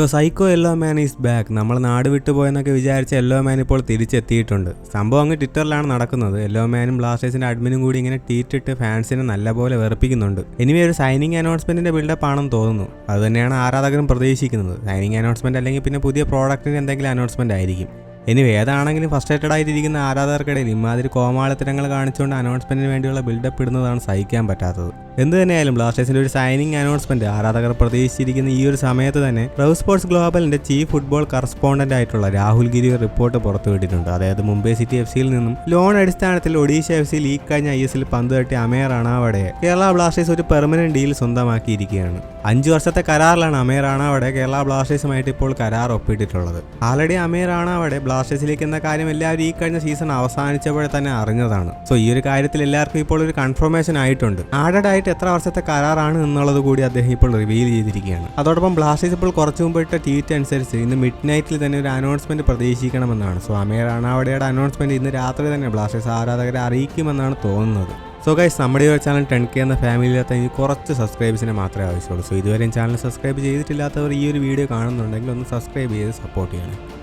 The psycho എല്ലോ man is back നമ്മൾ നാട് വിട്ടുപോയെന്നൊക്കെ വിചാരിച്ച യെല്ലോ മാൻ ഇപ്പോൾ തിരിച്ചെത്തിയിട്ടുണ്ട്. സംഭവം അങ്ങ് ട്വിറ്ററിലാണ് നടക്കുന്നത്. എല്ലോ മാനും ബ്ലാസ്റ്റേഴ്സിന്റെ അഡ്മിനും കൂടി ഇങ്ങനെ ട്വീറ്റിട്ട് ഫാൻസിനെ നല്ലപോലെ വെറുപ്പിക്കുന്നുണ്ട്. ഇനി ഒരു സൈനിങ് അനൗൺസ്മെന്റിന്റെ ബിൽഡപ്പ് ആണെന്ന് തോന്നുന്നു. അതുതന്നെയാണ് ആരാധകരും പ്രതീക്ഷിക്കുന്നത്. സൈനിങ് അനൗൺസ്മെന്റ് അല്ലെങ്കിൽ പിന്നെ പുതിയ പ്രോഡക്റ്റിന്റെ എന്തെങ്കിലും അനൗൺസ്മെന്റ് ആയിരിക്കും. ഇനി ഏതാണെങ്കിലും ഫസ്റ്റേറ്റഡ് ആയിട്ടിരിക്കുന്ന ആരാധകർക്കിടയിൽ ഇമാതിരി കോമാളിത്തരങ്ങൾ കാണിച്ചുകൊണ്ട് അനൗൺസ്മെന്റിന് വേണ്ടിയുള്ള ബിൽഡപ്പ് ഇടുന്നതാണ് സഹിക്കാൻ പറ്റാത്തത്. എന്ത് തന്നെയായാലും ബ്ലാസ്റ്റേഴ്സിന്റെ ഒരു സൈനിങ് അനൗൺസ്മെന്റ് ആരാധകർ പ്രതീക്ഷിച്ചിരിക്കുന്ന ഈ ഒരു സമയത്ത് തന്നെ റവ് സ്പോർട്സ് ഗ്ലോബലിന്റെ ചീഫ് ഫുട്ബോൾ കറസ്പോണ്ടന്റ് ആയിട്ടുള്ള രാഹുൽ ഗിരി റിപ്പോർട്ട് പുറത്തുവിട്ടിട്ടുണ്ട് അതായത് മുംബൈ സിറ്റി എഫ് സിയിൽ നിന്നും ലോൺ അടിസ്ഥാനത്തിൽ ഒഡീഷ എഫ് സിയിൽ ഈ കഴിഞ്ഞ ഐ എസിൽ പന്ത് തട്ടി അമേർ അണാവടെ കേരള ബ്ലാസ്റ്റേഴ്സ് ഒരു പെർമനന്റ് ഡീൽ സ്വന്തമാക്കിയിരിക്കുകയാണ്. അഞ്ചു വർഷത്തെ കരാറിലാണ് അമേർ അണാവടെ കേരള ബ്ലാസ്റ്റേഴ്സുമായിട്ട് ഇപ്പോൾ കരാർ ഒപ്പിട്ടിട്ടുള്ളത്. ആൾറെഡി അമേർ അണാവടെ ബ്ലാസ്റ്റേഴ്സിലേക്ക് എന്ന കാര്യം എല്ലാവരും ഈ കഴിഞ്ഞ സീസൺ അവസാനിച്ചപ്പോഴെ തന്നെ അറിഞ്ഞതാണ്. സോ ഈ ഒരു കാര്യത്തിൽ എല്ലാവർക്കും ഇപ്പോൾ ഒരു കൺഫർമേഷൻ ആയിട്ടുണ്ട്. ആഡഡ് ആയിട്ട് എത്ര വർഷത്തെ കരാറാണ് എന്നുള്ളത് കൂടി അദ്ദേഹം ഇപ്പോൾ റിവീൽ ചെയ്തിരിക്കുകയാണ്. അതോടൊപ്പം ബ്ലാസ്റ്റേഴ്സ് ഇപ്പോൾ കുറച്ചു മുമ്പ് ഇട്ട ട്വീറ്റ് അനുസരിച്ച് ഇന്ന് മിഡ് നൈറ്റിൽ തന്നെ ഒരു അനൗൺസ്മെന്റ് പ്രതീക്ഷിക്കണമെന്നാണ്. സോ അമേ അണാവടയുടെ അനൗൺസ്മെന്റ് ഇന്ന് രാത്രി തന്നെ ബ്ലാസ്റ്റേഴ്സ് ആരാധകരെ അറിയിക്കുമെന്നാണ് തോന്നുന്നത്. സോ ഗൈസ് നമ്മുടെ ഒരു ചാനൽ ടെൻ കെ എന്ന ഫാമിലിയിലത്തെ ഇനി കുറച്ച് സബ്സ്ക്രൈബേഴ്സിനെ മാത്രമേ ആവശ്യമുള്ളൂ. സോ ഇതുവരെയും ചാനൽ സബ്സ്ക്രൈബ് ചെയ്തിട്ടില്ലാത്തവർ ഈ ഒരു വീഡിയോ കാണുന്നുണ്ടെങ്കിൽ ഒന്ന് സബ്സ്ക്രൈബ് ചെയ്ത് സപ്പോർട്ട് ചെയ്യണം.